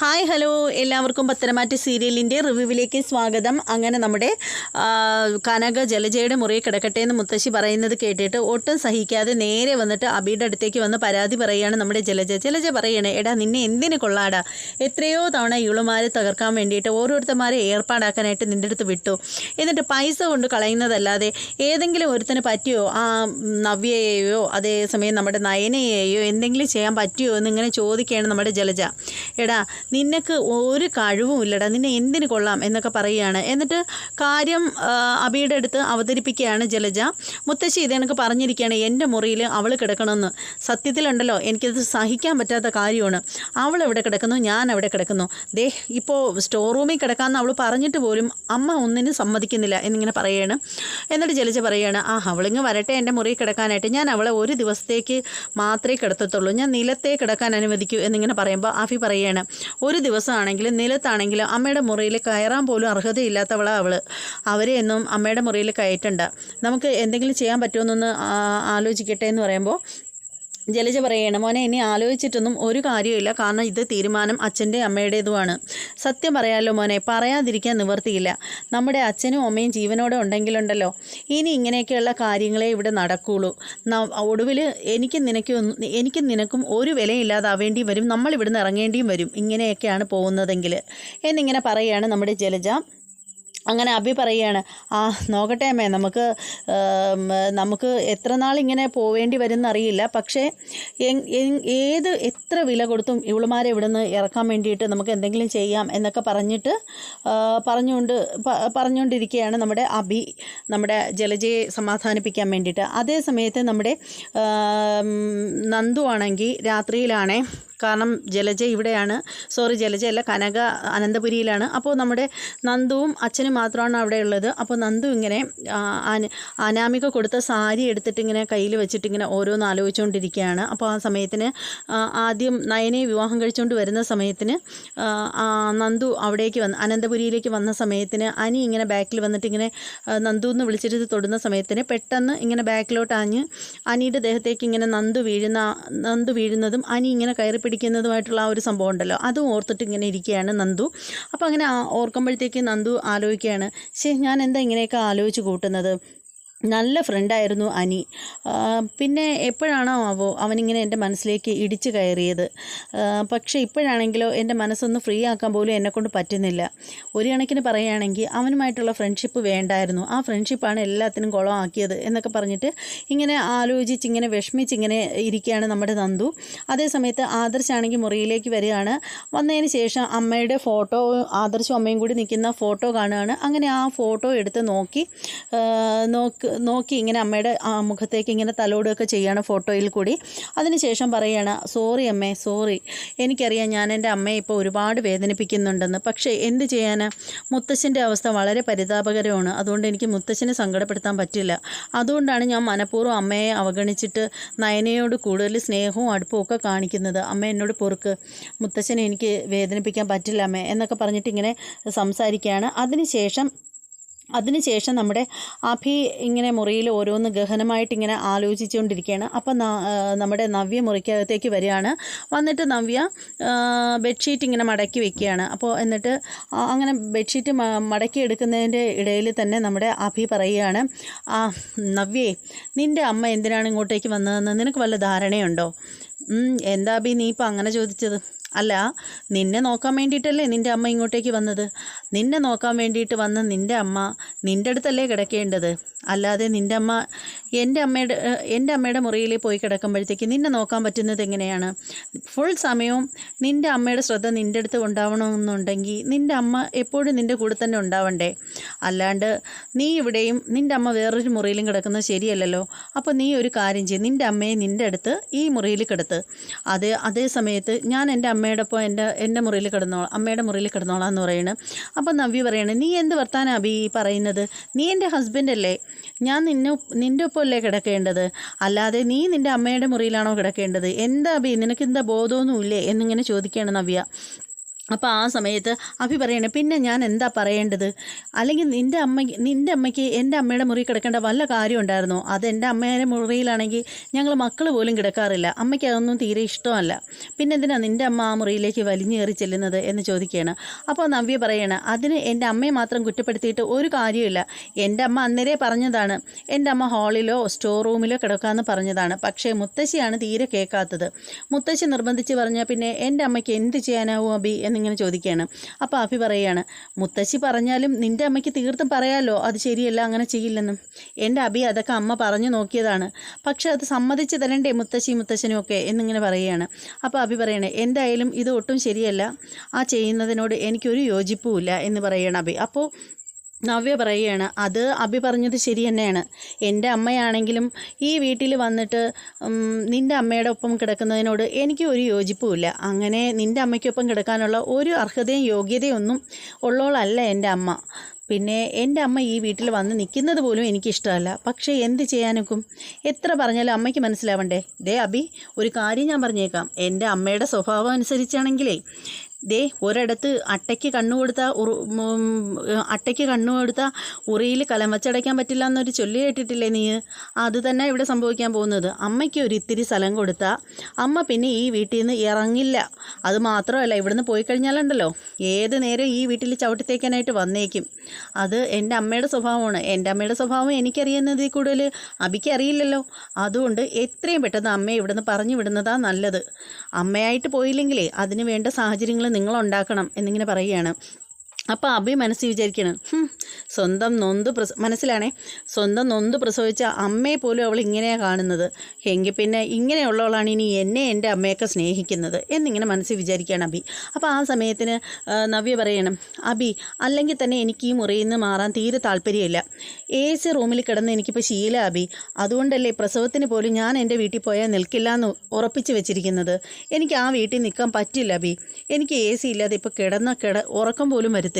Hi hello. എല്ലാവർക്കും പത്തനമാറ്റ് സീരിയലിന്റെ റിവ്യൂവിലേക്ക് സ്വാഗതം. അങ്ങനെ നമ്മുടെ കനക ജലജയുടെ മുറിയിൽ കിടക്കട്ടെ എന്ന് മുത്തശ്ശി പറയുന്നത് കേട്ടിട്ട് ഒട്ടും സഹിക്കാതെ നേരെ വന്നിട്ട് അബിയുടെ അടുത്തേക്ക് വന്ന് പരാതി പറയുകയാണ് നമ്മുടെ ജലജ. ജലജ പറയണേ എടാ നിന്നെ എന്തിന് കൊള്ളാടാ? എത്രയോ തവണ ഇളുമാരെ തകർക്കാൻ വേണ്ടിയിട്ട് ഓരോരുത്തന്മാരെ ഏർപ്പാടാക്കാനായിട്ട് നിന്റെ അടുത്ത് വിട്ടു. എന്നിട്ട് പൈസ കൊണ്ട് കളയുന്നതല്ലാതെ ഏതെങ്കിലും ഒരുത്തിന് പറ്റിയോ? ആ നവ്യയെയോ അതേസമയം നമ്മുടെ നയനയെയോ എന്തെങ്കിലും ചെയ്യാൻ പറ്റിയോ എന്നിങ്ങനെ ചോദിക്കുകയാണ് നമ്മുടെ ജലജ. എടാ നിനക്ക് ഒരു കഴിവും ഇല്ലടാ നിന്നെ എന്തിന് കൊള്ളാം എന്നൊക്കെ പറയുകയാണ്. എന്നിട്ട് കാര്യം അബിയുടെ അടുത്ത് അവതരിപ്പിക്കുകയാണ് ജലജ. മുത്തശ്ശി ഇത് എനിക്ക് പറഞ്ഞിരിക്കുകയാണ് എന്റെ മുറിയിൽ അവൾ കിടക്കണമെന്ന്. സത്യത്തിലുണ്ടല്ലോ എനിക്കത് സഹിക്കാൻ പറ്റാത്ത കാര്യമാണ്. അവൾ എവിടെ കിടക്കുന്നു? ഞാൻ അവിടെ കിടക്കുന്നു. ദേ ഇപ്പോൾ സ്റ്റോർ റൂമിൽ കിടക്കാമെന്ന് അവൾ പറഞ്ഞിട്ട് പോലും അമ്മ ഒന്നിനും സമ്മതിക്കുന്നില്ല എന്നിങ്ങനെ പറയുകയാണ്. എന്നിട്ട് ജലജ പറയുകയാണ് ആ അവളിങ്ങ് വരട്ടെ എന്റെ മുറിയിൽ കിടക്കാനായിട്ട്. ഞാൻ അവളെ ഒരു ദിവസത്തേക്ക് മാത്രമേ കിടത്തത്തുള്ളൂ. ഞാൻ നിലത്തേ കിടക്കാൻ അനുവദിക്കൂ എന്നിങ്ങനെ പറയുമ്പോൾ ആഫി പറയുകയാണ് ഒരു ദിവസമാണെങ്കിലും നിലത്താണെങ്കിലും അമ്മയുടെ മുറിയിൽ കയറാൻ പോലും അർഹതയില്ലാത്തവളാണ് അവൾ അവരെയൊന്നും അമ്മയുടെ മുറിയിൽ കയറ്റണ്ട. നമുക്ക് എന്തെങ്കിലും ചെയ്യാൻ പറ്റുമെന്നൊന്ന് ആലോചിക്കട്ടെ എന്ന് പറയുമ്പോൾ ജലജ പറയണം മോനെ ഇനി ആലോചിച്ചിട്ടൊന്നും ഒരു കാര്യമില്ല കാരണം ഇത് തീരുമാനം അച്ഛന്റെ അമ്മയുടേതുമാണ്. സത്യം പറയാമല്ലോ മോനെ പറയാതിരിക്കാൻ നിവർത്തിയില്ല. നമ്മുടെ അച്ഛനും അമ്മയും ജീവനോടെ ഉണ്ടെങ്കിലുണ്ടല്ലോ. ഇനി ഇങ്ങനെയൊക്കെയുള്ള കാര്യങ്ങളെ ഇവിടെ നടക്കുകയുള്ളൂ ഒടുവിൽ എനിക്ക് നിനക്കും എനിക്കും നിനക്കും ഒരു വിലയില്ലാതാവേണ്ടി വരും. നമ്മൾ ഇവിടുന്ന് ഇറങ്ങേണ്ടിയും വരും. ഇങ്ങനെയൊക്കെയാണ് പോകുന്നതെങ്കിൽ എന്നിങ്ങനെ പറയുകയാണ് നമ്മുടെ ജലജ. അങ്ങനെ അഭി പറയുകയാണ് ആ നോക്കട്ടെ അമ്മേ നമുക്ക് നമുക്ക് എത്ര നാൾ ഇങ്ങനെ പോവേണ്ടി വരും എന്നറിയില്ല പക്ഷേ ഏത് എത്ര വില കൊടുത്തും ഇവളുമാരെ ഇവിടെ നിന്ന് ഇറക്കാൻ വേണ്ടിയിട്ട് നമുക്ക് എന്തെങ്കിലും ചെയ്യാം എന്നൊക്കെ പറഞ്ഞിട്ട് പറഞ്ഞുകൊണ്ട് പറഞ്ഞുകൊണ്ടിരിക്കുകയാണ് നമ്മുടെ അഭി നമ്മുടെ ജലജയെ സമാധാനിപ്പിക്കാൻ വേണ്ടിയിട്ട്. അതേ സമയത്ത് നമ്മുടെ നന്ദു ആണെങ്കിൽ രാത്രിയിലാണേ കാരണം ജലജ ഇവിടെയാണ്. സോറി ജലജ അല്ല കനക അനന്തപുരിയിലാണ്. അപ്പോൾ നമ്മുടെ നന്ദുവും അച്ഛനും മാത്രമാണ് അവിടെ ഉള്ളത്. അപ്പോൾ നന്ദു ഇങ്ങനെ അനാമിക കൊടുത്ത സാരി എടുത്തിട്ട് ഇങ്ങനെ കയ്യിൽ വെച്ചിട്ട് ഇങ്ങനെ ഓരോന്ന് ആലോചിച്ചുകൊണ്ടിരിക്കുകയാണ് അപ്പോൾ ആ സമയത്തിന് ആദ്യം നയനെ വിവാഹം കഴിച്ചുകൊണ്ട് വരുന്ന സമയത്തിന് നന്ദു അവിടേക്ക് വന്ന് അനന്തപുരിയിലേക്ക് വന്ന സമയത്തിന് അനി ഇങ്ങനെ ബാക്കിൽ വന്നിട്ട് ഇങ്ങനെ നന്ദു എന്ന് വിളിച്ചിട്ട് തൊടുന്ന സമയത്തിന് പെട്ടെന്ന് ഇങ്ങനെ ബാക്കിലോട്ട് ആഞ്ഞ് അനിയുടെ ദേഹത്തേക്ക് ഇങ്ങനെ നന്ദു വീഴുന്ന നന്ദു വീഴുന്നതും അനി ഇങ്ങനെ കയറി പിടിക്കുന്നതുമായിട്ടുള്ള ആ ഒരു സംഭവം ഉണ്ടല്ലോ. അതും ഓർത്തിട്ട് ഇങ്ങനെ ഇരിക്കുകയാണ് നന്ദു. അപ്പോൾ അങ്ങനെ ഓർക്കുമ്പോഴത്തേക്ക് നന്ദു ആലോചിക്കുകയാണ് ശരി ഞാൻ എന്താ ഇങ്ങനെയൊക്കെ ആലോചിച്ച് കൂട്ടുന്നത്? നല്ല ഫ്രണ്ടായിരുന്നു അനി. പിന്നെ എപ്പോഴാണോ അവോ അവനിങ്ങനെ എന്റെ മനസ്സിലേക്ക് ഇടിച്ചു കയറിയത്. പക്ഷേ ഇപ്പോഴാണെങ്കിലോ എന്റെ മനസ്സൊന്ന് ഫ്രീ ആക്കാൻ പോലും എന്നെക്കൊണ്ട് പറ്റുന്നില്ല. ഒരു കണക്കിന് പറയുകയാണെങ്കിൽ അവനുമായിട്ടുള്ള ഫ്രണ്ട്ഷിപ്പ് വേണ്ടായിരുന്നു. ആ ഫ്രണ്ട്ഷിപ്പാണ് എല്ലാത്തിനും കുളമാക്കിയത് എന്നൊക്കെ പറഞ്ഞിട്ട് ഇങ്ങനെ ആലോചിച്ച് ഇങ്ങനെ വിഷമിച്ച് ഇങ്ങനെ ഇരിക്കുകയാണ് നമ്മുടെ നന്ദു. അതേസമയത്ത് ആദർശാണെങ്കിൽ മുറിയിലേക്ക് വരികയാണ്. വന്നതിന് ശേഷം അമ്മയുടെ ഫോട്ടോ ആദർശും അമ്മയും കൂടി നിൽക്കുന്ന ഫോട്ടോ കാണുകയാണ്. അങ്ങനെ ആ ഫോട്ടോ എടുത്ത് നോക്കി നോക്ക് നോക്കി ഇങ്ങനെ അമ്മയുടെ മുഖത്തേക്ക് ഇങ്ങനെ തലോടുകയൊക്കെ ചെയ്യുകയാണ് ഫോട്ടോയിൽ കൂടി. അതിനുശേഷം പറയുകയാണ് സോറി അമ്മേ സോറി. എനിക്കറിയാം ഞാൻ എന്റെ അമ്മയെ ഇപ്പോൾ ഒരുപാട് വേദനിപ്പിക്കുന്നുണ്ടെന്ന്. പക്ഷേ എന്ത് ചെയ്യാനാ? മുത്തശ്ശന്റെ അവസ്ഥ വളരെ പരിതാപകരമാണ്. അതുകൊണ്ട് എനിക്ക് മുത്തശ്ശനെ സങ്കടപ്പെടുത്താൻ പറ്റില്ല. അതുകൊണ്ടാണ് ഞാൻ മനഃപൂർവം അമ്മയെ അവഗണിച്ചിട്ട് നയനയോട് കൂടുതൽ സ്നേഹവും അടുപ്പവും ഒക്കെ കാണിക്കുന്നത്. അമ്മ എന്നോട് പൊറുക്ക്. മുത്തശ്ശനെ എനിക്ക് വേദനിപ്പിക്കാൻ പറ്റില്ല അമ്മേ എന്നൊക്കെ പറഞ്ഞിട്ട് ഇങ്ങനെ സംസാരിക്കുകയാണ്. അതിനുശേഷം അതിനുശേഷം നമ്മുടെ അഭി ഇങ്ങനെ മുറിയിൽ ഓരോന്ന് ഗഹനമായിട്ട് ഇങ്ങനെ ആലോചിച്ചുകൊണ്ടിരിക്കുകയാണ്. അപ്പം നമ്മുടെ നവ്യ മുറിക്കകത്തേക്ക് വരികയാണ്. വന്നിട്ട് നവ്യ ബെഡ്ഷീറ്റ് ഇങ്ങനെ മടക്കി വെക്കുകയാണ്. അപ്പോൾ എന്നിട്ട് അങ്ങനെ ബെഡ്ഷീറ്റ് മടക്കി എടുക്കുന്നതിന്റെ ഇടയിൽ തന്നെ നമ്മുടെ അഭി പറയുകയാണ് ആ നവ്യേ നിന്റെ അമ്മ എന്തിനാണ് ഇങ്ങോട്ടേക്ക് വന്നതെന്ന്? നിനക്ക് വല്ല ധാരണയുണ്ടോ? എന്താ അഭി നീ ഇപ്പം അങ്ങനെ ചോദിച്ചത്? അല്ല നിന്നെ നോക്കാൻ വേണ്ടിയിട്ടല്ലേ നിന്റെ അമ്മ ഇങ്ങോട്ടേക്ക് വന്നത്? നിന്നെ നോക്കാൻ വേണ്ടിയിട്ട് വന്ന നിന്റെ അമ്മ നിന്റെ അടുത്തല്ലേ കിടക്കേണ്ടത്? അല്ലാതെ നിന്റെ അമ്മ എന്റെ അമ്മയുടെ എന്റെ അമ്മയുടെ മുറിയിൽ പോയി കിടക്കുമ്പോഴത്തേക്ക് നിന്നെ നോക്കാൻ പറ്റുന്നത് എങ്ങനെയാണ്? ഫുൾ സമയവും നിന്റെ അമ്മയുടെ ശ്രദ്ധ നിന്റെ അടുത്ത് ഉണ്ടാവണമെന്നുണ്ടെങ്കിൽ നിന്റെ അമ്മ എപ്പോഴും നിന്റെ കൂടെ തന്നെ ഉണ്ടാവണ്ടേ? അല്ലാണ്ട് നീ ഇവിടെയും നിന്റെ അമ്മ വേറൊരു മുറിയിലും കിടക്കുന്നത് ശരിയല്ലല്ലോ. അപ്പോൾ നീ ഒരു കാര്യം ചെയ്യും നിന്റെ അമ്മയെ നിന്റെ അടുത്ത് ഈ മുറിയിൽ കിടത്ത്. അതേ അതേ സമയത്ത് ഞാൻ എന്റെ അമ്മയുടെ ഒപ്പം എന്റെ എന്റെ മുറിയിൽ കിടന്നോളാം അമ്മയുടെ മുറിയിൽ കിടന്നോളാം എന്ന് പറയുന്നത് അപ്പോൾ നവ്യ പറയണേ നീ എന്ത് വർത്താനം അബി പറയുന്നത്? നീ എന്റെ ഹസ്ബൻഡല്ലേ ഞാൻ നിന്നെ നിന്റെ ഒപ്പമല്ലേ കിടക്കേണ്ടത്? അല്ലാതെ നീ നിന്റെ അമ്മയുടെ മുറിയിലാണോ കിടക്കേണ്ടത്? എന്താ അബി? നിനക്ക് എന്താ ബോധമൊന്നുമില്ലേ? എന്നിങ്ങനെ ചോദിക്കുകയാണ് നവ്യ. അപ്പോൾ ആ സമയത്ത് അഭി പറയണേ പിന്നെ ഞാൻ എന്താ പറയേണ്ടത്? അല്ലെങ്കിൽ നിന്റെ അമ്മയ്ക്ക് നിന്റെ അമ്മയ്ക്ക് എന്റെ അമ്മയുടെ മുറി കിടക്കേണ്ട വല്ല കാര്യം ഉണ്ടായിരുന്നോ? അത് എന്റെ അമ്മയുടെ മുറിയിലാണെങ്കിൽ ഞങ്ങൾ മക്കൾ പോലും കിടക്കാറില്ല. അമ്മയ്ക്ക് അതൊന്നും തീരെ ഇഷ്ടമല്ല. പിന്നെ എന്തിനാണ് നിന്റെ അമ്മ ആ മുറിയിലേക്ക് വലിഞ്ഞേറി ചെല്ലുന്നത്? എന്ന് ചോദിക്കുകയാണ്. അപ്പോൾ നവ്യ പറയണ അതിന് എന്റെ അമ്മയെ മാത്രം കുറ്റപ്പെടുത്തിയിട്ട് ഒരു കാര്യമില്ല എന്റെ അമ്മ അന്നേരെ പറഞ്ഞതാണ് എന്റെ അമ്മ ഹാളിലോ സ്റ്റോർ റൂമിലോ കിടക്കാമെന്ന് പറഞ്ഞതാണ്. പക്ഷേ മുത്തശ്ശിയാണ് തീരെ കേൾക്കാത്തത്. മുത്തശ്ശി നിർബന്ധിച്ച് പറഞ്ഞാൽ പിന്നെ എന്റെ അമ്മയ്ക്ക് എന്ത് ചെയ്യാനാവും അബി എന്നിങ്ങനെ ചോദിക്കുകയാണ്. അപ്പോൾ അഭി പറയുകയാണ് മുത്തശ്ശി പറഞ്ഞാലും നിന്റെ അമ്മയ്ക്ക് തീർത്തും പറയാമല്ലോ അത് ശരിയല്ല അങ്ങനെ ചെയ്യില്ലെന്നും. എന്റെ അബി അതൊക്കെ അമ്മ പറഞ്ഞു നോക്കിയതാണ്. പക്ഷെ അത് സമ്മതിച്ച് തരണ്ടേ മുത്തശ്ശി മുത്തശ്ശനും ഒക്കെ? എന്നിങ്ങനെ പറയുകയാണ്. അപ്പോൾ അബി പറയണേ എന്തായാലും ഇത് ഒട്ടും ശരിയല്ല. ആ ചെയ്യുന്നതിനോട് എനിക്കൊരു യോജിപ്പുമില്ല എന്ന് പറയണം അഭി. അപ്പോൾ നവ്യ പറയുകയാണ് അത് അഭി പറഞ്ഞത് ശരി തന്നെയാണ്. എന്റെ അമ്മയാണെങ്കിലും ഈ വീട്ടിൽ വന്നിട്ട് നിന്റെ അമ്മയുടെ ഒപ്പം കിടക്കുന്നതിനോട് എനിക്ക് ഒരു യോജിപ്പുമില്ല. അങ്ങനെ നിന്റെ അമ്മയ്ക്കൊപ്പം കിടക്കാനുള്ള ഒരു അർഹതയും യോഗ്യതയും ഒന്നും ഉള്ളോളല്ല എന്റെ അമ്മ. പിന്നെ എന്റെ അമ്മ ഈ വീട്ടിൽ വന്ന് നിൽക്കുന്നത് പോലും എനിക്കിഷ്ടമല്ല. പക്ഷേ എന്ത് ചെയ്യാനൊക്കും? എത്ര പറഞ്ഞാലും അമ്മയ്ക്ക് മനസ്സിലാവണ്ടേ? ദേ അബി ഒരു കാര്യം ഞാൻ പറഞ്ഞേക്കാം. എന്റെ അമ്മയുടെ സ്വഭാവം അനുസരിച്ചാണെങ്കിലേ ദേ ഒരിടത്ത് അട്ടയ്ക്ക് കണ്ണു കൊടുത്ത ഉറു അട്ടയ്ക്ക് കണ്ണു കൊടുത്ത ഉറിയിൽ കലം വച്ചടയ്ക്കാൻ പറ്റില്ല എന്നൊരു ചൊല്ലി കേട്ടിട്ടില്ലേ നീ? അത് തന്നെ ഇവിടെ സംഭവിക്കാൻ പോകുന്നത്. അമ്മയ്ക്ക് ഒരു ഇത്തിരി സ്ഥലം കൊടുത്താൽ അമ്മ പിന്നെ ഈ വീട്ടിൽ നിന്ന് ഇറങ്ങില്ല. അത് മാത്രമല്ല ഇവിടുന്ന് പോയി കഴിഞ്ഞാലുണ്ടല്ലോ. ഏത് നേരം ഈ വീട്ടിൽ ചവിട്ടിത്തേക്കാനായിട്ട് വന്നേക്കും. അത് എന്റെ അമ്മയുടെ സ്വഭാവമാണ്. എന്റെ അമ്മയുടെ സ്വഭാവം എനിക്കറിയുന്നതിൽ കൂടുതൽ അബിക്ക് അറിയില്ലല്ലോ. അതുകൊണ്ട് എത്രയും പെട്ടെന്ന് അമ്മയെ ഇവിടുന്ന് പറഞ്ഞു വിടുന്നതാണ് നല്ലത്. അമ്മയായിട്ട് പോയില്ലെങ്കിലേ അതിന് വേണ്ട സാഹചര്യങ്ങൾ നിങ്ങൾ ഉണ്ടാക്കണം എന്നിങ്ങനെ പറയുകയാണ്. അപ്പോൾ അഭി മനസ്സിൽ വിചാരിക്കണം സ്വന്തം നൊന്ത് പ്രസ മനസ്സിലാണേ? സ്വന്തം നൊന്ത് പ്രസവിച്ച അമ്മയെ പോലും അവൾ ഇങ്ങനെയാണ് കാണുന്നത്. എങ്കിൽ പിന്നെ ഇങ്ങനെയുള്ളവളാണ് ഇനി എന്നെ എന്റെ അമ്മയൊക്കെ സ്നേഹിക്കുന്നത് എന്നിങ്ങനെ മനസ്സിൽ വിചാരിക്കുകയാണ് അഭി. അപ്പോൾ ആ സമയത്തിന് നവ്യ പറയണം അഭി അല്ലെങ്കിൽ തന്നെ എനിക്ക് ഈ മുറിയിൽ നിന്ന് മാറാൻ തീരെ താല്പര്യമില്ല. എ സി റൂമിൽ കിടന്ന് എനിക്കിപ്പോൾ ശീല അഭി. അതുകൊണ്ടല്ലേ പ്രസവത്തിന് പോലും ഞാൻ എന്റെ വീട്ടിൽ പോയാൽ നിൽക്കില്ല എന്ന് ഉറപ്പിച്ച് വെച്ചിരിക്കുന്നത്. എനിക്ക് ആ വീട്ടിൽ നിൽക്കാൻ പറ്റില്ല അഭി. എനിക്ക് എ സി ഇല്ലാതെ ഇപ്പോൾ കിടന്ന കിട ഉറക്കം പോലും വരത്തില്ല.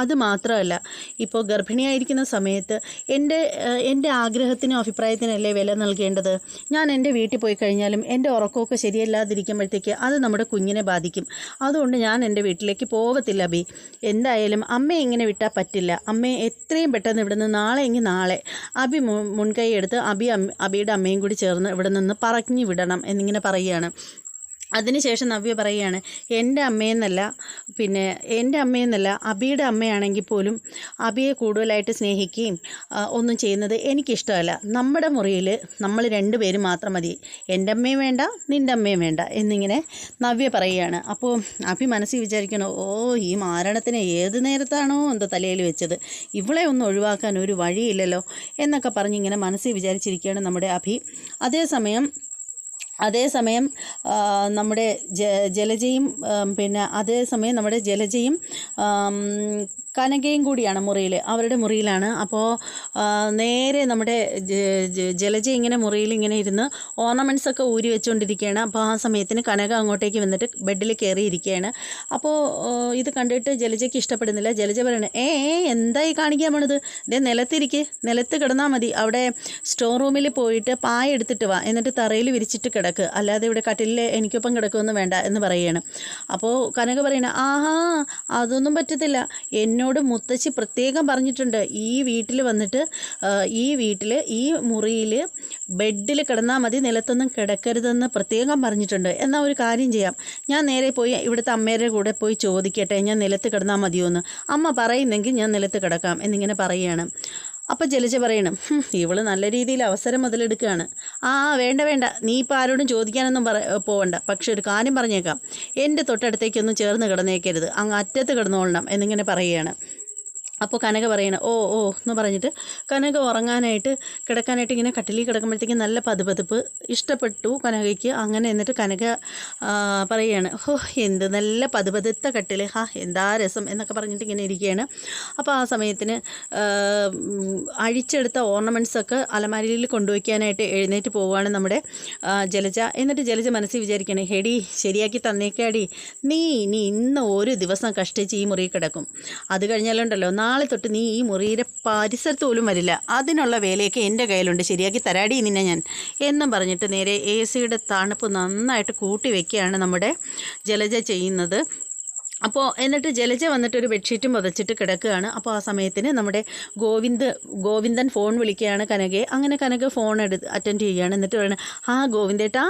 അത് മാത്രമല്ല ഇപ്പോൾ ഗർഭിണിയായിരിക്കുന്ന സമയത്ത് എന്റെ എന്റെ ആഗ്രഹത്തിനും അഭിപ്രായത്തിനല്ലേ വില നൽകേണ്ടത്? ഞാൻ എന്റെ വീട്ടിൽ പോയി കഴിഞ്ഞാലും എന്റെ ഉറക്കമൊക്കെ ശരിയല്ലാതിരിക്കുമ്പോഴത്തേക്ക് അത് നമ്മുടെ കുഞ്ഞിനെ ബാധിക്കും. അതുകൊണ്ട് ഞാൻ എന്റെ വീട്ടിലേക്ക് പോകത്തില്ല അബി എന്തായാലും അമ്മയെ ഇങ്ങനെ വിട്ടാൽ പറ്റില്ല. അമ്മയെ എത്രയും പെട്ടെന്ന് ഇവിടുന്ന് നാളെ എങ്കിൽ നാളെ അബി മുൻകൈ എടുത്ത് അബി അബിയുടെ അമ്മയും കൂടി ചേർന്ന് ഇവിടെ നിന്ന് പറഞ്ഞു വിടണം എന്നിങ്ങനെ പറയുകയാണ്. അതിനുശേഷം നവ്യ പറയുകയാണ് എന്റെ അമ്മയെന്നല്ല പിന്നെ എന്റെ അമ്മയെന്നല്ല അബിയുടെ അമ്മയാണെങ്കിൽ പോലും അബിയെ കൂടുതലായിട്ട് സ്നേഹിക്കുകയും ഒന്നും ചെയ്യുന്നത് എനിക്കിഷ്ടമല്ല. നമ്മുടെ മുറിയിൽ നമ്മൾ രണ്ടുപേരും മാത്രം മതി. എന്റെ അമ്മയും വേണ്ട നിന്റെ അമ്മയും വേണ്ട എന്നിങ്ങനെ നവ്യ പറയുകയാണ്. അപ്പോൾ അബി മനസ്സിൽ വിചാരിക്കണം ഓ ഈ മാരണത്തിന് ഏത് നേരത്താണോ എന്തോ തലയിൽ വെച്ചത്. ഇവളെ ഒന്ന് ഒഴിവാക്കാൻ ഒരു വഴിയില്ലല്ലോ എന്നൊക്കെ പറഞ്ഞിങ്ങനെ മനസ്സിൽ വിചാരിച്ചിരിക്കുകയാണ് നമ്മുടെ അഭി. അതേസമയം അതേസമയം നമ്മുടെ ജലജയും പിന്നെ അതേസമയം നമ്മുടെ ജലജയും കനകയും കൂടിയാണ് മുറിയിൽ അവരുടെ മുറിയിലാണ്. അപ്പോൾ നേരെ നമ്മുടെ ജലജ ഇങ്ങനെ മുറിയിൽ ഇങ്ങനെ ഇരുന്ന് ഓർണമെന്റ്സ് ഒക്കെ ഊരി വെച്ചുകൊണ്ടിരിക്കുകയാണ് അപ്പോൾ ആ സമയത്തിന് കനക അങ്ങോട്ടേക്ക് വന്നിട്ട് ബെഡിൽ കയറിയിരിക്കുകയാണ് അപ്പോൾ ഇത് കണ്ടിട്ട് ജലജയ്ക്ക് ഇഷ്ടപ്പെടുന്നില്ല. ജലജ പറയണേ ഏ എന്തായി കാണിക്കാൻ പോണത്? ഇതേ നിലത്തിരിക്ക്. നിലത്ത് കിടന്നാൽ മതി. അവിടെ സ്റ്റോർ റൂമിൽ പോയിട്ട് പായ എടുത്തിട്ട് വാ. എന്നിട്ട് തറയിൽ വിരിച്ചിട്ട് കിടക്ക്. അല്ലാതെ ഇവിടെ കട്ടിലിൽ എനിക്കൊപ്പം കിടക്കുമെന്ന് വേണ്ട എന്ന് പറയുകയാണ്. അപ്പോൾ കനക പറയണ ആഹാ അതൊന്നും പറ്റത്തില്ല. എന്നോട് മുത്തശ്ശി പ്രത്യേകം പറഞ്ഞിട്ടുണ്ട് ഈ വീട്ടിൽ വന്നിട്ട് ഈ വീട്ടിൽ ഈ മുറിയിൽ ബെഡിൽ കിടന്നാൽ മതി നിലത്തൊന്നും കിടക്കരുതെന്ന് പ്രത്യേകം പറഞ്ഞിട്ടുണ്ട്. എന്നാൽ ഒരു കാര്യം ചെയ്യാം. ഞാൻ നേരെ പോയി ഇവിടുത്തെ അമ്മേരുടെ കൂടെ പോയി ചോദിക്കട്ടെ ഞാൻ നിലത്ത് കിടന്നാൽ മതിയോ എന്ന് അമ്മ പറയുന്നെങ്കിൽ ഞാൻ നിലത്ത് കിടക്കാം എന്നിങ്ങനെ പറയുകയാണ്. അപ്പം ജലജ പറയണം "ഹും, ഇവൾ നല്ല രീതിയിൽ അവസരം മുതലെടുക്കുകയാണ്. ആ വേണ്ട വേണ്ട. നീ ഇപ്പം ആരോടും ചോദിക്കാനൊന്നും പറ പോവണ്ട. പക്ഷെ ഒരു കാര്യം പറഞ്ഞേക്കാം. എന്റെ തൊട്ടടുത്തേക്കൊന്നും ചേർന്ന് കിടന്നേക്കരുത്. അങ്ങ് അറ്റത്ത് കിടന്നോളണം എന്നിങ്ങനെ പറയുകയാണ്. അപ്പോൾ കനക പറയണം ഓ ഓ എന്ന് പറഞ്ഞിട്ട് കനക ഉറങ്ങാനായിട്ട് കിടക്കാനായിട്ട് ഇങ്ങനെ കട്ടിലിൽ കിടക്കുമ്പോഴത്തേക്കും നല്ല പതുപതുപ്പ് ഇഷ്ടപ്പെട്ടു കനകയ്ക്ക്. അങ്ങനെ എന്നിട്ട് കനക പറയുകയാണ് ഓ എന്ത് നല്ല പതുപതുത്ത കട്ടിൽ ഹാ എന്താ രസം എന്നൊക്കെ പറഞ്ഞിട്ട് ഇങ്ങനെ ഇരിക്കുകയാണ് അപ്പോൾ ആ സമയത്തിന് അഴിച്ചെടുത്ത ഓർണമെന്റ്സൊക്കെ അലമാരിയിൽ കൊണ്ടുവയ്ക്കാനായിട്ട് എഴുന്നേറ്റ് പോവുകയാണ് നമ്മുടെ ജലജ. എന്നിട്ട് ജലജ മനസ്സിൽ വിചാരിക്കുകയാണ് ഹെടി ശരിയാക്കി തന്നേക്കാടി. നീ ഇനി ഇന്ന് ഒരു ദിവസം കഷ്ടിച്ച് ഈ മുറി കിടക്കും. അത് കഴിഞ്ഞാലുണ്ടല്ലോ നാളെ തൊട്ട് നീ ഈ മുറിയുടെ പരിസരത്ത് പോലും വരില്ല. അതിനുള്ള വേലയൊക്കെ എന്റെ കയ്യിലുണ്ട്. ശരിയാക്കി തരാടി നിന്നെ ഞാൻ. എന്നും പറഞ്ഞിട്ട് നേരെ എ സിയുടെ തണുപ്പ് നന്നായിട്ട് കൂട്ടി വെക്കുകയാണ് നമ്മുടെ ജലജ ചെയ്യുന്നത്. അപ്പോൾ എന്നിട്ട് ജലജ വന്നിട്ട് ഒരു ബെഡ്ഷീറ്റും പുതച്ചിട്ട് കിടക്കുകയാണ്. അപ്പോൾ ആ സമയത്തിന് നമ്മുടെ ഗോവിന്ദ് ഗോവിന്ദൻ ഫോൺ വിളിക്കുകയാണ് കനകയെ. അങ്ങനെ കനക ഫോൺ എടുത്ത് അറ്റൻഡ് ചെയ്യുകയാണ്. എന്നിട്ട് പറയുന്നത് ആ ഗോവിന്ദേട്ടാ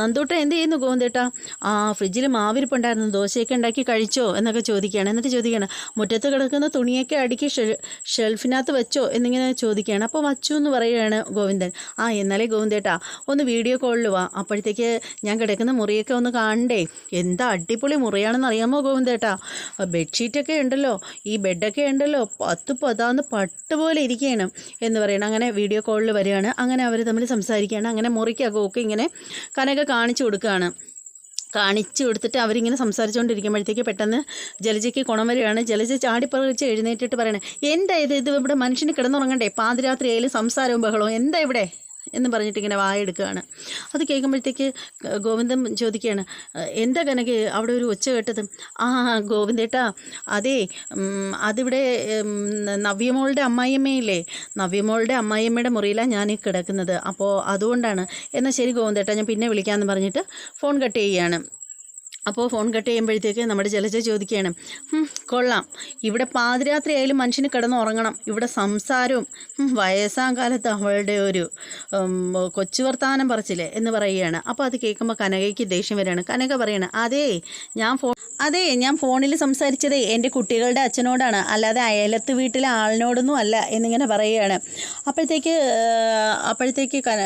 നന്ദൂട്ട എന്ത് ചെയ്യുന്നു ഗോവിന്ദേട്ടാ? ആ ഫ്രിഡ്ജിൽ മാവിരിപ്പുണ്ടായിരുന്നു. ദോശയൊക്കെ ഉണ്ടാക്കി കഴിച്ചോ? എന്നൊക്കെ ചോദിക്കുകയാണ്. എന്നിട്ട് ചോദിക്കുകയാണ് മുറ്റത്ത് കിടക്കുന്ന തുണിയൊക്കെ അടുക്കി ഷെൽ ഷെൽഫിനകത്ത് വെച്ചോ? എന്നിങ്ങനെ ചോദിക്കുകയാണ്. അപ്പോൾ വച്ചു എന്ന് പറയുകയാണ് ഗോവിന്ദൻ. ആ എന്നാലേ ഗോവിന്ദേട്ടാ ഒന്ന് വീഡിയോ കോളിൽ വാ. അപ്പോഴത്തേക്ക് ഞാൻ കിടക്കുന്ന മുറിയൊക്കെ ഒന്ന് കാണണ്ടേ? എന്താ അടിപൊളി മുറിയാണെന്ന് അറിയാമോ ഗോവിന്ദേട്ടാ ബെഡ്ഷീറ്റൊക്കെ ഉണ്ടല്ലോ ഈ ബെഡൊക്കെ ഉണ്ടല്ലോ പത്ത് പതാന്ന് പട്ട് പോലെ ഇരിക്കുകയാണ് എന്ന് പറയണം. അങ്ങനെ വീഡിയോ കോളിൽ വരികയാണ്. അങ്ങനെ അവർ തമ്മിൽ സംസാരിക്കുകയാണ്. അങ്ങനെ മുറിക്കകമൊക്കെ ഇങ്ങനെ കനക കാണിച്ചു കൊടുക്കുകയാണ്. കാണിച്ചു കൊടുത്തിട്ട് അവരിങ്ങനെ സംസാരിച്ചുകൊണ്ടിരിക്കുമ്പോഴത്തേക്ക് പെട്ടെന്ന് ജലജയ്ക്ക് കുണം വരികയാണ്. ജലജ ചാടിപ്പറിച്ച് എഴുന്നേറ്റിട്ട് പറയണേ എന്താ ഇത്? ഇത് ഇവിടെ മനുഷ്യന് കിടന്നുറങ്ങണ്ടേ? പാതിരാത്രി ആയാലും സംസാരവും ബഹളവും. എന്താ ഇവിടെ? എന്ന് പറഞ്ഞിട്ട് ഇങ്ങനെ വായെടുക്കുകയാണ് അത് കേൾക്കുമ്പോഴത്തേക്ക് ഗോവിന്ദൻ ചോദിക്കുകയാണ് എന്താ കനക്ക് അവിടെ ഒരു ഒച്ച കേട്ടത്? ആ ഗോവിന്ദേട്ടാ അതേ അതിവിടെ നവ്യമോളുടെ അമ്മായിയമ്മയില്ലേ? നവ്യമോളുടെ അമ്മായിയമ്മയുടെ മുറിയിലാണ് ഞാൻ കിടക്കുന്നത്. അപ്പോൾ അതുകൊണ്ടാണ്. എന്നാൽ ശരി ഗോവിന്ദേട്ടാ ഞാൻ പിന്നെ വിളിക്കാമെന്ന് പറഞ്ഞിട്ട് ഫോൺ കട്ട് ചെയ്യുകയാണ്. അപ്പോൾ ഫോൺ കട്ട് ചെയ്യുമ്പോഴത്തേക്ക് നമ്മുടെ ജലജ ചോദിക്കുകയാണ് കൊള്ളാം. ഇവിടെ പാതിരാത്രി ആയാലും മനുഷ്യന് കിടന്ന് ഉറങ്ങണം ഇവിടെ സംസാരവും വയസ്സാം കാലത്ത് അവളുടെ ഒരു കൊച്ചു വർത്താനം പറച്ചില്ലേ എന്ന് പറയുകയാണ്. അപ്പോൾ അത് കേൾക്കുമ്പോൾ കനകയ്ക്ക് ദേഷ്യം വരികയാണ്. കനക പറയാണ് അതേ ഞാൻ ഫോൺ അതെ ഞാൻ ഫോണിൽ സംസാരിച്ചതേ എന്റെ കുട്ടികളുടെ അച്ഛനോടാണ്. അല്ലാതെ അയലത്ത് വീട്ടിലെ ആളിനോടൊന്നും അല്ല എന്നിങ്ങനെ പറയുകയാണ്. അപ്പോഴത്തേക്ക് അപ്പോഴത്തേക്ക് കന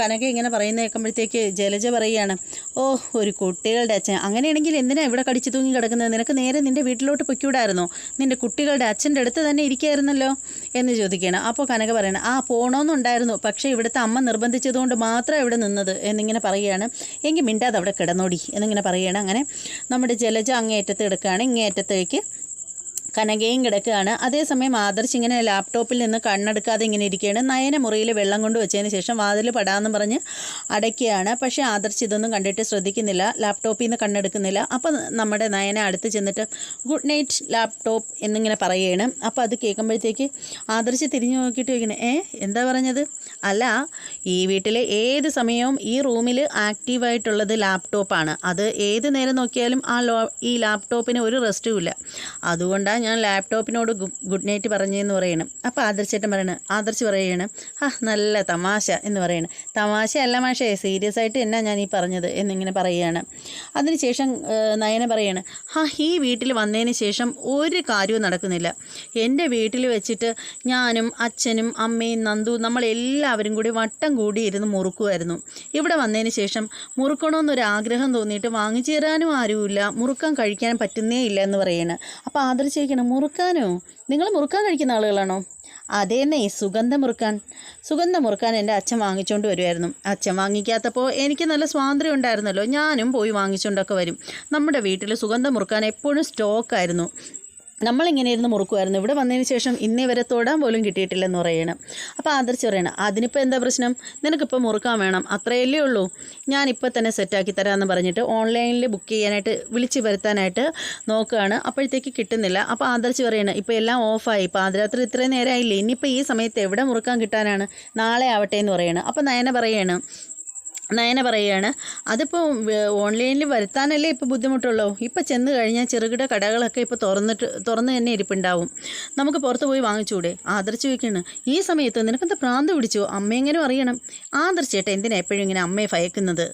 കനക ഇങ്ങനെ പറയുന്ന കേൾക്കുമ്പോഴത്തേക്ക് ജലജ പറയുകയാണ് ഓ ഒരു കുട്ടികളുടെ അച്ഛൻ. അങ്ങനെയാണെങ്കിൽ എന്തിനാ ഇവിടെ കടിച്ചു തൂങ്ങി കിടക്കുന്നത്? നിനക്ക് നേരെ നിന്റെ വീട്ടിലോട്ട് പൊയ്ക്കൂടായിരുന്നോ? നിന്റെ കുട്ടികളുടെ അച്ഛന്റെ അടുത്ത് തന്നെ ഇരിക്കുകയായിരുന്നല്ലോ എന്ന് ചോദിക്കുകയാണ്. അപ്പോൾ കനക പറയണം ആ പോകണമെന്നുണ്ടായിരുന്നു പക്ഷേ ഇവിടുത്തെ അമ്മ നിർബന്ധിച്ചതുകൊണ്ട് മാത്രം ഇവിടെ നിന്നത്. എന്നിങ്ങനെ പറയുകയാണ്. എങ്കിൽ മിണ്ടാതെ അവിടെ കിടന്നോടി. എന്നിങ്ങനെ പറയുകയാണ്. അങ്ങനെ നമ്മുടെ ജലജ അങ്ങേയറ്റത്ത് കിടക്കുകയാണ്. ഇങ്ങേയറ്റത്തേക്ക് കനകയും കിടക്കുകയാണ്. അതേസമയം ആദർശ് ഇങ്ങനെ ലാപ്ടോപ്പിൽ നിന്ന് കണ്ണെടുക്കാതെ ഇങ്ങനെ ഇരിക്കുകയാണ്. നയന മുറിയിൽ വെള്ളം കൊണ്ട് വെച്ചതിന് ശേഷം വാതിൽ പടാന്ന് പറഞ്ഞ് അടയ്ക്കുകയാണ്. പക്ഷേ ആദർശ് ഇതൊന്നും കണ്ടിട്ട് ശ്രദ്ധിക്കുന്നില്ല. ലാപ്ടോപ്പിൽ നിന്ന് കണ്ണെടുക്കുന്നില്ല. അപ്പോൾ നമ്മുടെ നയന അടുത്ത് ചെന്നിട്ട് ഗുഡ് നൈറ്റ് ലാപ്ടോപ്പ് എന്നിങ്ങനെ പറയുകയാണ്. അപ്പോൾ അത് കേൾക്കുമ്പോഴത്തേക്ക് ആദർശ് തിരിഞ്ഞു നോക്കിയിട്ട് ചോദിക്കണേ ഏ എന്താ പറഞ്ഞത്? അല്ല ഈ വീട്ടിലെ ഏത് സമയവും ഈ റൂമിൽ ആക്റ്റീവായിട്ടുള്ളത് ലാപ്ടോപ്പാണ് അത് ഏത് നേരം നോക്കിയാലും ആ ഈ ലാപ്ടോപ്പിന് ഒരു റെസ്റ്റും ഇല്ല. അതുകൊണ്ടാണ് ഞാൻ ലാപ്ടോപ്പിനോട് ഗുഡ് നൈറ്റ് പറഞ്ഞെന്ന് പറയണം. അപ്പോൾ ആദർശേട്ടൻ പറയണം ആദർശ് പറയണം ആ നല്ല തമാശ എന്ന് പറയണം. തമാശ അല്ല മാഷേ സീരിയസ് ആയിട്ട് എന്നാ ഞാൻ ഈ പറഞ്ഞത് എന്നിങ്ങനെ പറയുകയാണ് അതിനുശേഷം നയന പറയാണ് ആ ഈ വീട്ടിൽ വന്നതിന് ശേഷം ഒരു കാര്യവും നടക്കുന്നില്ല. എന്റെ വീട്ടിൽ വെച്ചിട്ട് ഞാനും അച്ഛനും അമ്മയും നന്ദു നമ്മളെല്ലാവരും കൂടി വട്ടം കൂടി ഇരുന്ന് മുറുക്കുമായിരുന്നു ഇവിടെ വന്നതിന് ശേഷം മുറുക്കണമെന്നൊരു ആഗ്രഹം തോന്നിയിട്ട് വാങ്ങിച്ചു തരാനും ആരുമില്ല മുറുക്കാൻ കഴിക്കാൻ പറ്റുന്നേ ഇല്ല എന്ന് പറയാണ്. അപ്പോൾ ആദർശിക്കണം മുറുക്കാനോ? നിങ്ങൾ മുറുക്കാൻ കഴിക്കുന്ന ആളുകളാണോ? അതേന്നേ സുഗന്ധം മുറുക്കാൻ. സുഗന്ധം മുറുക്കാൻ എന്റെ അച്ഛൻ വാങ്ങിച്ചുകൊണ്ട് വരുമായിരുന്നു അച്ഛൻ വാങ്ങിക്കാത്തപ്പോൾ എനിക്ക് നല്ല സ്വാതന്ത്ര്യം ഉണ്ടായിരുന്നല്ലോ. ഞാനും പോയി വാങ്ങിച്ചുകൊണ്ടൊക്കെ വരും. നമ്മുടെ വീട്ടിൽ സുഗന്ധം മുറുക്കാൻ എപ്പോഴും സ്റ്റോക്കായിരുന്നു നമ്മളിങ്ങനെ ഇരുന്ന് മുറുക്കുമായിരുന്നു. ഇവിടെ വന്നതിന് ശേഷം ഇന്നേ വരെ തൊടാൻ പോലും കിട്ടിയിട്ടില്ലെന്ന് പറയണം. അപ്പോൾ ആദർശ് പറയണം അതിനിപ്പോൾ എന്താ പ്രശ്നം? നിനക്കിപ്പോൾ മുറുക്കാൻ വേണം. അത്രയല്ലേ ഉള്ളൂ. ഞാനിപ്പോൾ തന്നെ സെറ്റാക്കി തരാമെന്ന് പറഞ്ഞിട്ട് ഓൺലൈനിൽ ബുക്ക് ചെയ്യാനായിട്ട് വിളിച്ച് വരുത്താനായിട്ട് നോക്കുകയാണ്. അപ്പോഴത്തേക്ക് കിട്ടുന്നില്ല. അപ്പോൾ ആദർശ് പറയണം ഇപ്പോൾ എല്ലാം ഓഫായി പാതിരാത്രി ഇത്രയും നേരമായില്ലേ ഇനിയിപ്പോൾ ഈ സമയത്ത് എവിടെ മുറുക്കാൻ കിട്ടാനാണ്? നാളെ ആവട്ടെ എന്ന് പറയണം. അപ്പോൾ നയന പറയാണ് നയന പറയുകയാണ് അതിപ്പോൾ ഓൺലൈനിൽ വരുത്താനല്ലേ ഇപ്പോൾ ബുദ്ധിമുട്ടുള്ളൂ? ഇപ്പോൾ ചെന്ന് കഴിഞ്ഞാൽ ചെറുകിട കടകളൊക്കെ ഇപ്പോൾ തുറന്നിട്ട് തുറന്ന് തന്നെ ഇരിപ്പുണ്ടാവും. നമുക്ക് പുറത്ത് പോയി വാങ്ങിച്ചൂടെ? ആദർശ് ചോദിക്കുകയാണ് ഈ സമയത്ത് നിനക്കെന്താ പ്രാന്ത് പിടിച്ചോ? അമ്മയെങ്കിലും അറിയണം? ആദർശേട്ട എന്തിനാ എപ്പോഴും ഇങ്ങനെ അമ്മയെ ഭയക്കുന്നത്?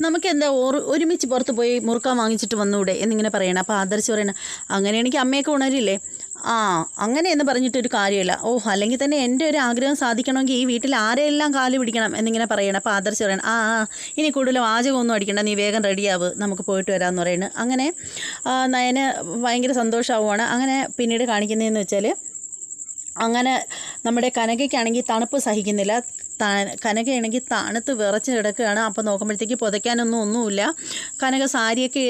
നമുക്കെന്താ ഓർ ഒരുമിച്ച് പുറത്ത് പോയി മുറുക്കാൻ വാങ്ങിച്ചിട്ട് വന്നൂടെ? എന്നിങ്ങനെ പറയണം. അപ്പോൾ ആദർശ് പറയണം അങ്ങനെയാണെങ്കിൽ അമ്മയൊക്കെ ഉണരില്ലേ? ആ അങ്ങനെ എന്ന് പറഞ്ഞിട്ടൊരു കാര്യമില്ല. ഓ അല്ലെങ്കിൽ തന്നെ എന്റെ ഒരു ആഗ്രഹം സാധിക്കണമെങ്കിൽ ഈ വീട്ടിൽ ആരെയെല്ലാം കാൽ പിടിക്കണം എന്നിങ്ങനെ പറയണം അപ്പോൾ ആദർശ് പറയണം ആ ആ ഇനി കൂടുതൽ വാചകമൊന്നും അടിക്കണ്ട നീ വേഗം റെഡിയാവ് നമുക്ക് പോയിട്ട് വരാമെന്ന് പറയുന്നത് അങ്ങനെ നയന് ഭയങ്കര സന്തോഷമാവുകയാണ് അങ്ങനെ പിന്നീട് കാണിക്കുന്നതെന്ന് വെച്ചാൽ അങ്ങനെ നമ്മുടെ കനകയ്ക്കാണെങ്കിൽ തണുപ്പ് സഹിക്കുന്നില്ല. കനകയാണെങ്കിൽ തണുത്ത് വിറച്ച് കിടക്കുകയാണ്. അപ്പോൾ നോക്കുമ്പോഴത്തേക്ക് പുതയ്ക്കാനൊന്നും ഒന്നുമില്ല. കനക സാരിയൊക്കെ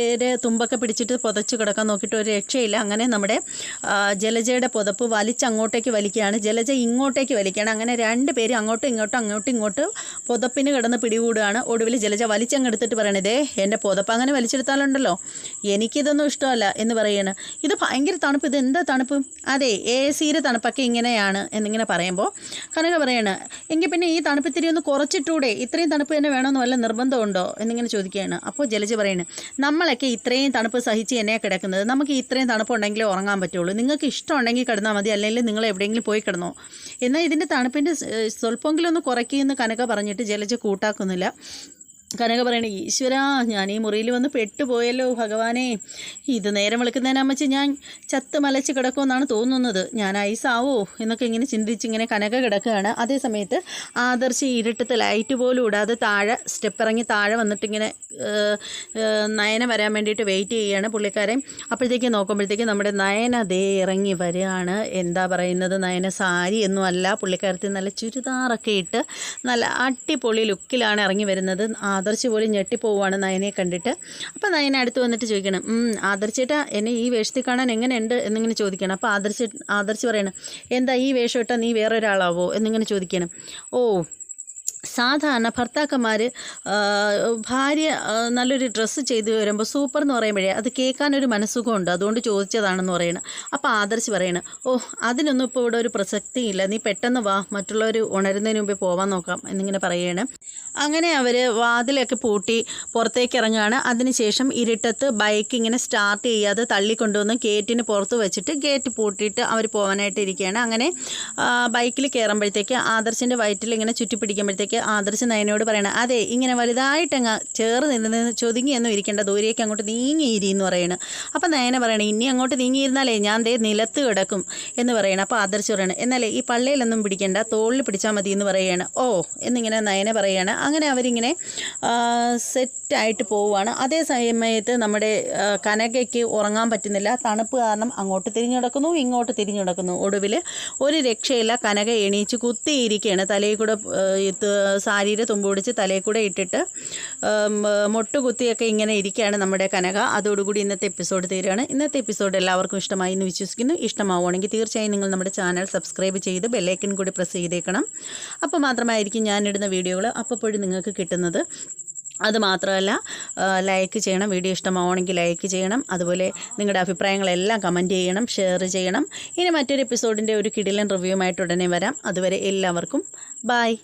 തുമ്പൊക്കെ പിടിച്ചിട്ട് പുതച്ച് കിടക്കാൻ നോക്കിയിട്ട് ഒരു രക്ഷയില്ല. അങ്ങനെ നമ്മുടെ ജലജയുടെ പുതപ്പ് വലിച്ചങ്ങോട്ടേക്ക് വലിക്കുകയാണ്. ജലജ ഇങ്ങോട്ടേക്ക് വലിക്കുകയാണ്. അങ്ങനെ രണ്ട് പേര് അങ്ങോട്ടും ഇങ്ങോട്ടും അങ്ങോട്ടും ഇങ്ങോട്ടും പുതപ്പിന് കിടന്ന് പിടികൂടുകയാണ്. ഒടുവിൽ ജലജ വലിച്ചങ്ങെടുത്തിട്ട് പറയണതേ എന്റെ പുതപ്പ് അങ്ങനെ വലിച്ചെടുത്താലുണ്ടല്ലോ. എനിക്കിതൊന്നും ഇഷ്ടമല്ല എന്ന് പറയാണ്. ഇത് ഭയങ്കര തണുപ്പ്. ഇത് എന്താ തണുപ്പ്? അതെ എ സിയുടെ തണുപ്പൊക്കെ ഇങ്ങനെയാണ് എന്നിങ്ങനെ പറയുമ്പോൾ കനക പറയാണ്. എങ്കിൽ പിന്നെ ഈ തണുപ്പിത്തിരി ഒന്ന് കുറച്ചിട്ടൂടെ? ഇത്രയും തണുപ്പ് തന്നെ വേണമെന്ന് വല്ല നിർബന്ധമുണ്ടോ? എന്നിങ്ങനെ ചോദിക്കുകയാണ്. അപ്പോൾ ജലജ പറയുന്നത് നമ്മളൊക്കെ ഇത്രയും തണുപ്പ് സഹിച്ച് എന്നെ കിടക്കുന്നത്. നമുക്ക് ഇത്രയും തണുപ്പുണ്ടെങ്കിലേ ഉറങ്ങാൻ പറ്റുള്ളൂ. നിങ്ങൾക്ക് ഇഷ്ടമുണ്ടെങ്കിൽ കിടന്നാൽ മതി. അല്ലെങ്കിൽ നിങ്ങൾ എവിടെയെങ്കിലും പോയി കിടന്നോ. എന്നാൽ ഇതിന്റെ തണുപ്പിന്റെ സ്വല്പമെങ്കിലും ഒന്ന് കുറയ്ക്കുമെന്ന് കനക പറഞ്ഞിട്ട് ജലജ കൂട്ടാക്കുന്നില്ല. കനക പറയണ ഈശ്വരാ ഞാൻ ഈ മുറിയിൽ വന്ന് പെട്ടുപോയല്ലോ ഭഗവാനെ. ഇത് നേരം വിളിക്കുന്നതിന് അമ്മച്ചി ഞാൻ ചത്ത് മലച്ച് കിടക്കുമെന്നാണ് തോന്നുന്നത്. ഞാൻ ഐസാവോ? എന്നൊക്കെ ഇങ്ങനെ ചിന്തിച്ച് ഇങ്ങനെ കനക കിടക്കുകയാണ്. അതേ സമയത്ത് ആദർശ് ഇരുട്ടത്ത് ലൈറ്റ് പോലും ഇടാതെ താഴെ സ്റ്റെപ്പ് ഇറങ്ങി താഴെ വന്നിട്ട് ഇങ്ങനെ ഏഹ്, ഏഹ്, നയന വരാൻ വേണ്ടിയിട്ട് വെയിറ്റ് ചെയ്യുകയാണ് പുള്ളിക്കാരൻ. അപ്പോഴത്തേക്ക് നോക്കുമ്പോഴത്തേക്ക് നമ്മുടെ നയന ദേ ഇറങ്ങി വരികയാണ്. എന്താ പറയുന്നത്? നയന സാരി ഒന്നും അല്ല. പുള്ളിക്കാരത്തിൽ നല്ല ചുരിദാറൊക്കെ ഇട്ട് നല്ല അടിപൊളി ലുക്കിലാണ് ഇറങ്ങി വരുന്നത്. ആദർശ് പോലും ഞെട്ടിപ്പോവാണ് നയനെ കണ്ടിട്ട്. അപ്പോൾ നയന അടുത്ത് വന്നിട്ട് ചോദിക്കണം "ഉം, ആദർശേട്ടാ എന്നെ ഈ വേഷത്തിൽ കാണാൻ എങ്ങനെയുണ്ട്? എന്നിങ്ങനെ ചോദിക്കണം. അപ്പോൾ ആദർശ് ആദർശ് പറയണം എന്താ ഈ വേഷം ഇട്ടാൽ നീ വേറൊരാളാവോ? എന്നിങ്ങനെ ചോദിക്കണം. ഓ സാധാരണ ഭർത്താക്കന്മാർ ഭാര്യ നല്ലൊരു ഡ്രസ്സ് ചെയ്ത് വരുമ്പോൾ സൂപ്പർ എന്ന് പറയുമ്പോഴേ അത് കേൾക്കാനൊരു മനസ്സുഖമുണ്ട്. അതുകൊണ്ട് ചോദിച്ചതാണെന്ന് പറയണം. അപ്പോൾ ആദർശ് പറയണം ഓ അതിനൊന്നും ഇപ്പോൾ ഇവിടെ ഒരു പ്രസക്തിയില്ല. നീ പെട്ടെന്ന് വാ മറ്റുള്ളവർ ഉണരുന്നതിന് മുമ്പേ പോവാൻ നോക്കാം എന്നിങ്ങനെ പറയണം. അങ്ങനെ അവർ വാതിലൊക്കെ പൂട്ടി പുറത്തേക്ക് ഇറങ്ങുകയാണ് അതിനുശേഷം ഇരുട്ടത്ത് ബൈക്ക് ഇങ്ങനെ സ്റ്റാർട്ട് ചെയ്യാതെ തള്ളിക്കൊണ്ടുവന്ന് ഗേറ്റിന് പുറത്ത് വെച്ചിട്ട് ഗേറ്റ് പൂട്ടിയിട്ട് അവർ പോകാനായിട്ട് ഇരിക്കുകയാണ് അങ്ങനെ ബൈക്കിൽ കയറുമ്പോഴത്തേക്ക് ആദർശിന്റെ വയറ്റിൽ ഇങ്ങനെ ചുറ്റി പിടിക്കുമ്പോഴത്തേക്ക് ആദർശ് നയനോട് പറയണം അതെ ഇങ്ങനെ വലുതായിട്ടങ്ങ് ചേർന്ന് നിന്ന് ചൊതുങ്ങിയൊന്നും ഇരിക്കേണ്ട ദൂരേക്ക് അങ്ങോട്ട് നീങ്ങിയിരി എന്ന് പറയണം. അപ്പം നയന പറയണം ഇനി അങ്ങോട്ട് നീങ്ങിയിരുന്നാലേ ഞാൻ ദേ നിലത്ത് കിടക്കും എന്ന് പറയണം. അപ്പോൾ ആദർശ് പറയണം എന്നാലേ ഈ പള്ളിയിലൊന്നും പിടിക്കേണ്ട തോളിൽ പിടിച്ചാൽ മതി എന്ന് പറയുകയാണ് ഓ എന്നിങ്ങനെ നയന പറയുകയാണ് അങ്ങനെ അവരിങ്ങനെ സെറ്റായിട്ട് പോവുകയാണ് അതേ സമയത്ത് നമ്മുടെ കനകയ്ക്ക് ഉറങ്ങാൻ പറ്റുന്നില്ല. തണുപ്പ് കാരണം അങ്ങോട്ട് തിരിഞ്ഞു കിടക്കുന്നു ഇങ്ങോട്ട് തിരിഞ്ഞു കിടക്കുന്നു ഒടുവിൽ ഒരു രക്ഷയില്ല കനക എണീച്ച് കുത്തിയിരിക്കുകയാണ് തലയിൽ കൂടെ സാരിയുടെ പിടിച്ച് തലയിൽ കൂടെ ഇട്ടിട്ട് മൊട്ടുകുത്തിയൊക്കെ ഇങ്ങനെ ഇരിക്കുകയാണ് നമ്മുടെ കനക. അതോടുകൂടി ഇന്നത്തെ എപ്പിസോഡ് തീരുകയാണ്. ഇന്നത്തെ എപ്പിസോഡ് എല്ലാവർക്കും ഇഷ്ടമായി എന്ന് വിശ്വസിക്കുന്നു. ഇഷ്ടമാവുകയാണെങ്കിൽ തീർച്ചയായും നിങ്ങൾ നമ്മുടെ ചാനൽ സബ്സ്ക്രൈബ് ചെയ്ത് ബെല്ലൈക്കൻ കൂടി പ്രസ് ചെയ്തേക്കണം. അപ്പോൾ മാത്രമായിരിക്കും ഞാനിടുന്ന വീഡിയോകൾ അപ്പോഴും നിങ്ങൾക്ക് കിട്ടുന്നത്. അതുമാത്രമല്ല ലൈക്ക് ചെയ്യണം. വീഡിയോ ഇഷ്ടമാവണമെങ്കിൽ ലൈക്ക് ചെയ്യണം. അതുപോലെ നിങ്ങളുടെ അഭിപ്രായങ്ങളെല്ലാം കമന്റ് ചെയ്യണം ഷെയർ ചെയ്യണം. ഇനി മറ്റൊരു എപ്പിസോഡിന്റെ ഒരു കിടിലൻ റിവ്യൂമായിട്ട് ഉടനെ വരാം. അതുവരെ എല്ലാവർക്കും ബായ്